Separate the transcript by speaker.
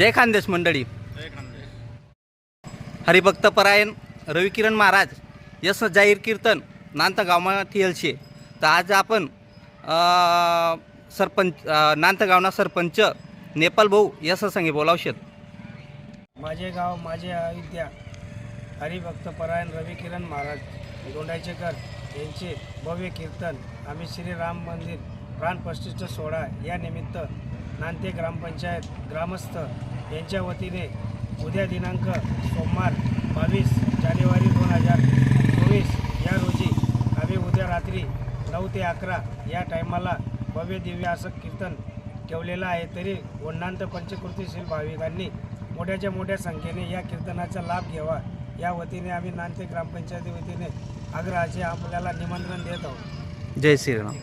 Speaker 1: जय खानदेश मंडळी. हरिभक्त परायण रविकिरण महाराज यस जाहीर कीर्तन नांतगावमा थियलशे तर आज आपण सरपंच अ, नांतगावना सरपंच नेपाल भाऊ यस संगे बोलावशेत.
Speaker 2: माझे गाव माझे अयोध्या हरिभक्त परायण रविकिरण महाराज गोंडाचेकर यांचे भव्य कीर्तन आम्ही श्रीराम मंदिर प्राणप्रतिष्ठ सोहळा या निमित्त नांते ग्रामपंचायत ग्रामस्थ यांच्या वतीने उद्या दिनांक सोमवार बावीस जानेवारी दोन हजार चोवीस या रोजी आम्ही उद्या रात्री नऊ ते अकरा या टायमाला भव्य दिव्य असं कीर्तन ठेवलेलं आहे. तरी वंडांत पंचकृतीशील भाविकांनी मोठ्याच्या मोठ्या संख्येने या कीर्तनाचा लाभ घ्यावा. या वतीने आम्ही नांदते ग्रामपंचायती वतीने आग्रहाचे आपल्याला निमंत्रण देत आहोत. जय श्रीराम.